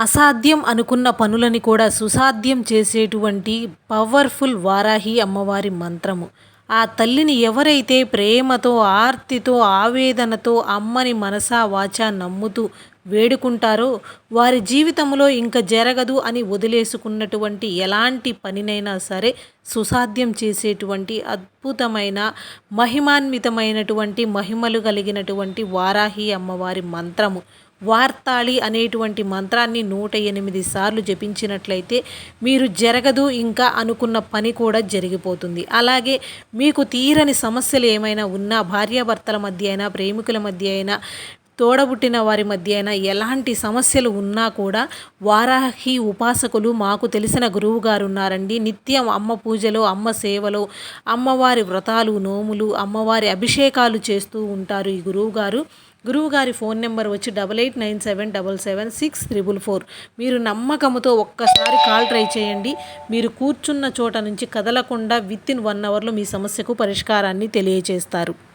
అసాధ్యం అనుకున్న పనులని కూడా సుసాధ్యం చేసేటువంటి పవర్ఫుల్ వారాహి అమ్మవారి మంత్రము. ఆ తల్లిని ఎవరైతే ప్రేమతో ఆర్తితో ఆవేదనతో అమ్మని మనసా వాచా నమ్ముతూ వేడుకుంటారో వారి జీవితంలో ఇంకా జరగదు అని వదిలేసుకున్నటువంటి ఎలాంటి పనినైనా సరే సుసాధ్యం చేసేటువంటి అద్భుతమైన మహిమాన్వితమైనటువంటి మహిమలు కలిగినటువంటి వారాహి అమ్మవారి మంత్రము. వార్తాళి అనేటువంటి మంత్రాన్ని నూట ఎనిమిది సార్లు జపించినట్లయితే మీరు జరగదు ఇంకా అనుకున్న పని కూడా జరిగిపోతుంది. అలాగే మీకు తీరని సమస్యలు ఏమైనా ఉన్నా భార్యాభర్తల మధ్య అయినా ప్రేమికుల మధ్య అయినా తోడబుట్టిన వారి మధ్య అయినా ఎలాంటి సమస్యలు ఉన్నా కూడా వారాహి ఉపాసకులు మాకు తెలిసిన గురువు గారు ఉన్నారండి నిత్యం అమ్మ పూజలో అమ్మ సేవలో అమ్మవారి వ్రతాలు నోములు అమ్మవారి అభిషేకాలు చేస్తూ ఉంటారు ఈ గురువు గారు. గురువుగారి ఫోన్ నెంబర్ వచ్చి double eight nine seven double seven six triple four. మీరు నమ్మకంతో ఒక్కసారి కాల్ ట్రై చేయండి. మీరు కూర్చున్న చోట నుంచి కదలకుండా విత్ ఇన్ వన్ అవర్లో మీ సమస్యకు పరిష్కారాన్ని తెలియజేస్తారు